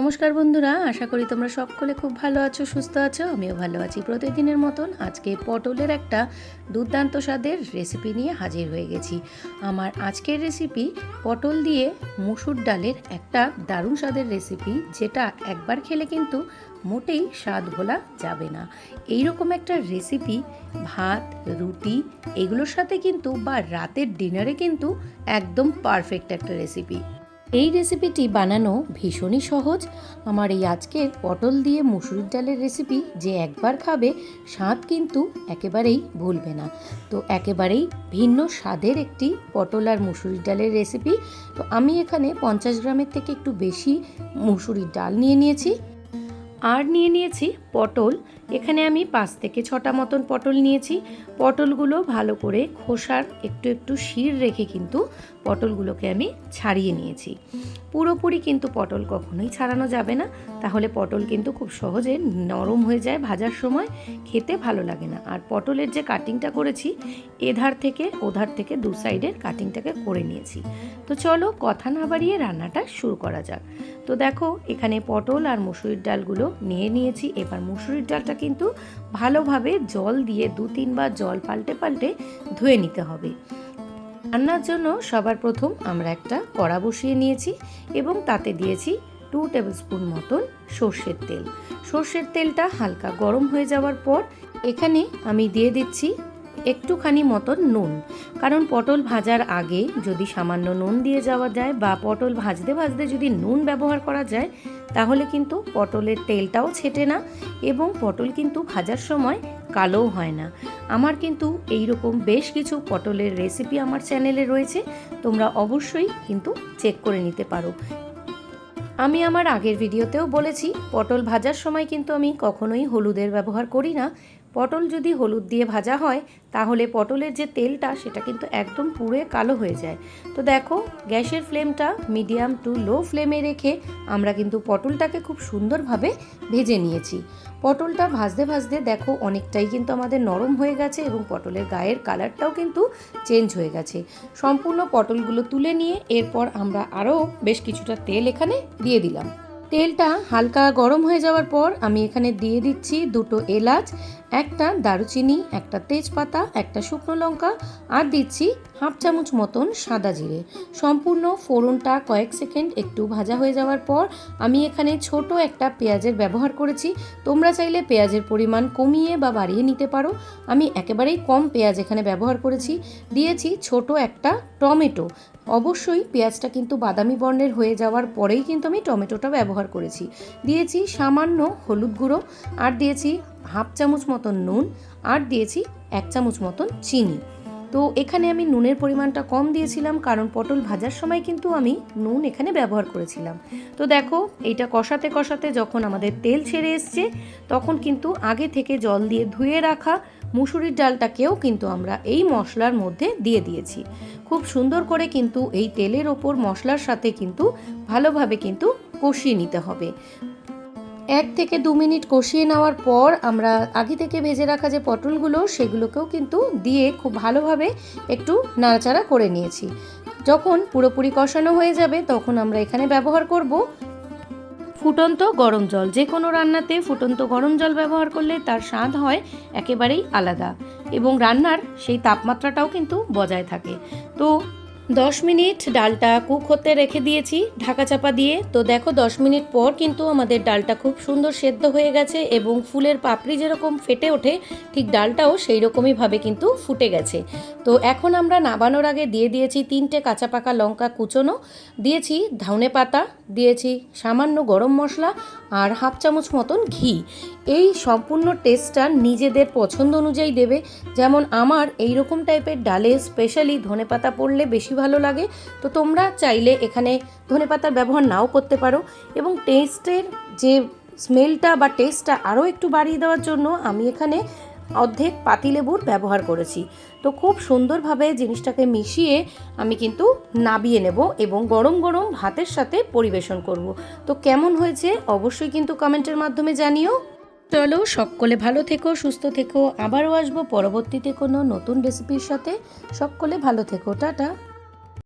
নমস্কার বন্ধুরা, আশা করি তোমরা সকলে খুব ভালো আছো, সুস্থ আছো, আমিও ভালো আছি। প্রতিদিনের মতন আজকে পটলের একটা দুর্দান্ত স্বাদের রেসিপি নিয়ে হাজির হয়ে গেছি। আমার আজকের রেসিপি পটল দিয়ে মুসুর ডালের একটা দারুণ স্বাদের রেসিপি যেটা একবার খেলে কিন্তু মোটেই স্বাদ ভোলা যাবে না। এই রকম একটা রেসিপি ভাত, রুটি, এগুলোর সাথে কিন্তু বা রাতের ডিনারে কিন্তু একদম পারফেক্ট একটা রেসিপি এই রেসিপিটি বানানো ভীষণই সহজ। আমার এই আজকের পটল দিয়ে মুসুরির ডালের রেসিপি যে একবার খাবে, স্বাদ কিন্তু একেবারেই ভুলবে না। তো একেবারেই ভিন্ন স্বাদের একটি পটল আর মুসুরির ডালের রেসিপি তো আমি এখানে পঞ্চাশ গ্রামের থেকে একটু বেশি মুসুরির ডাল নিয়ে নিয়েছি। আর নিয়ে নিয়েছি পটল। এখানে আমি পাঁচ থেকে ছটা মতন পটল নিয়েছি। পটলগুলো ভালো করে খোসার একটু একটু শির রেখে কিন্তু পটলগুলোকে আমি ছাড়িয়ে নিয়েছি। পুরোপুরি কিন্তু পটল কখনোই ছাড়ানো যাবে না। তাহলে পটল কিন্তু খুব সহজে নরম হয়ে যায় ভাজার সময়। খেতে ভালো লাগে না। আর পটলের যে কাটিংটা করেছি, এধার থেকে ওধার থেকে দু সাইডের কাটিংটাকে করে নিয়েছি। তো চলো কথা না বাড়িয়ে রান্নাটা শুরু করা যাক। তো দেখো, এখানে পটল আর মুসুরির ডালগুলো নিয়ে নিয়েছি। এবার মুসুরির ডালটা কিন্তু ভালোভাবে জল দিয়ে দু তিনবার জল পাল্টে পাল্টে ধুয়ে নিতে হবে। রান্নার জন্য সবার প্রথম আমরা একটা কড়া বসিয়ে নিয়েছি এবং তাতে দিয়েছি টু টেবিল স্পুন মতন সর্ষের তেল। সর্ষের তেলটা হালকা গরম হয়ে যাওয়ার পর এখানে আমি দিয়ে দিচ্ছি একটুখানি মতন নুন। কারণ পটল ভাজার আগে যদি সামান্য নুন দিয়ে যাওয়া যায় বা পটল ভাজতে ভাজতে যদি নুন ব্যবহার করা যায়, তাহলে কিন্তু পটলের তেলটাও ছেটে না এবং পটল কিন্তু ভাজার সময় কালোও হয় না। আমার কিন্তু এই রকম বেশ কিছু পটলের রেসিপি আমার চ্যানেলে রয়েছে, তোমরা অবশ্যই কিন্তু চেক করে নিতে পারো। আমি আমার আগের ভিডিওতেও বলেছি, পটল ভাজার সময় কিন্তু আমি কখনোই হলুদের ব্যবহার করি না। পটল যদি হলুদ দিয়ে ভাজা হয়, তাহলে পটলের যে তেলটা, সেটা কিন্তু একদম পুড়ে কালো হয়ে যায়। তো দেখো, গ্যাসের ফ্লেমটা মিডিয়াম টু লো ফ্লেমে রেখে আমরা কিন্তু পটলটাকে খুব সুন্দরভাবে ভেজে নিয়েছি। পটলটা ভাজতে ভাজতে দেখো, অনেকটাই কিন্তু আমাদের নরম হয়ে গেছে এবং পটলের গায়ের কালারটাও কিন্তু চেঞ্জ হয়ে গেছে। সম্পূর্ণ পটলগুলো তুলে নিয়ে এরপর আমরা আরও বেশ কিছুটা তেল এখানে দিয়ে দিলাম। তেলটা হালকা গরম হয়ে যাওয়ার পর আমি এখানে দিয়ে দিচ্ছি দুটো এলাচ, একটা দারুচিনি, একটা তেজপাতা, একটা শুকনো লঙ্কা আর দিচ্ছি হাফ চামচ মতন সাদা জিরে। সম্পূর্ণ ফোড়নটা কয়েক সেকেন্ড একটু ভাজা হয়ে যাওয়ার পর আমি এখানে ছোট একটা পেঁয়াজের ব্যবহার করেছি। তোমরা চাইলে পেঁয়াজের পরিমাণ কমিয়ে বা বাড়িয়ে নিতে পারো। আমি একেবারেই কম পেঁয়াজ এখানে ব্যবহার করেছি। দিয়েছি ছোট একটা টমেটো। অবশ্যই পেঁয়াজটা কিন্তু বাদামি বর্ণের হয়ে যাওয়ার পরেই কিন্তু আমি টমেটোটা ব্যবহার করেছি। দিয়েছি সামান্য হলুদ গুঁড়ো, আর দিয়েছি হাফ চামচ মতন নুন, আর দিয়েছি এক চামচ মতন চিনি। তো এখানে আমি নুনের পরিমাণটা কম দিয়েছিলাম, কারণ পটল ভাজার সময় কিন্তু আমি নুন এখানে ব্যবহার করেছিলাম। তো দেখো, এইটা কষাতে কষাতে যখন আমাদের তেল ছেড়ে এসছে, তখন কিন্তু আগে থেকে জল দিয়ে ধুয়ে রাখা মুসুরির ডালটাকেও কিন্তু আমরা এই মশলার মধ্যে দিয়ে দিয়েছি। খুব সুন্দর করে কিন্তু এই তেলের ওপর মশলার সাথে কিন্তু ভালোভাবে কিন্তু কষিয়ে নিতে হবে। এক থেকে দু মিনিট কষিয়ে নেওয়ার পর আমরা আগে থেকে ভেজে রাখা যে পটলগুলো, সেগুলোকেও কিন্তু দিয়ে খুব ভালোভাবে একটু নাড়াচাড়া করে নিয়েছি। যখন পুরোপুরি কষানো হয়ে যাবে, তখন আমরা এখানে ব্যবহার করব ফুটন্ত গরম জল। যে কোনো রান্নাতে ফুটন্ত গরম জল ব্যবহার করলে তার স্বাদ হয় একেবারেই আলাদা। এবং রান্নার সেই তাপমাত্রাটাও কিন্তু বজায় থাকে। তো দশ মিনিট ডালটা কুক হতে রেখে দিয়েছি, ঢাকা চাপা দিয়ে। তো দেখো, দশ মিনিট পর কিন্তু আমাদের ডালটা খুব সুন্দর সেদ্ধ হয়ে গেছে এবং ফুলের পাপড়ি যেরকম ফেটে ওঠে, ঠিক ডালটাও সেই রকমইভাবে কিন্তু ফুটে গেছে। তো এখন আমরা নাবানোর আগে দিয়ে দিয়েছি তিনটে কাঁচা পাকা লঙ্কা কুচোনো, দিয়েছি ধনে পাতা, দিয়েছি সামান্য গরম মশলা আর হাফ চামচ মতন ঘি। এই সম্পূর্ণ টেস্টটা নিজেদের পছন্দ অনুযায়ী দেবে। যেমন আমার এই রকম টাইপের ডালে স্পেশালি ধনে পাতা পড়লে বেশি ভালো লাগে। তো তোমরা চাইলে এখানে ধনে পাতার ব্যবহার নাও করতে পারো এবং টেস্টের যে স্মেলটা বা টেস্টটা আরও একটু বাড়িয়ে দেওয়ার জন্য আমি এখানে অর্ধেক পাতিলেবুর ব্যবহার করেছি। তো খুব সুন্দরভাবে জিনিসটাকে মিশিয়ে আমি কিন্তু নাবিয়ে নেব এবং গরম গরম ভাতের সাথে পরিবেশন করব। তো কেমন হয়েছে অবশ্যই কিন্তু কমেন্টের মাধ্যমে জানিও। চলো সকলে ভালো থেকো, সুস্থ থেকো। আবারও আসব পরবর্তীতে কোনো নতুন রেসিপির সাথে। সকলে ভালো থেকো, টাটা।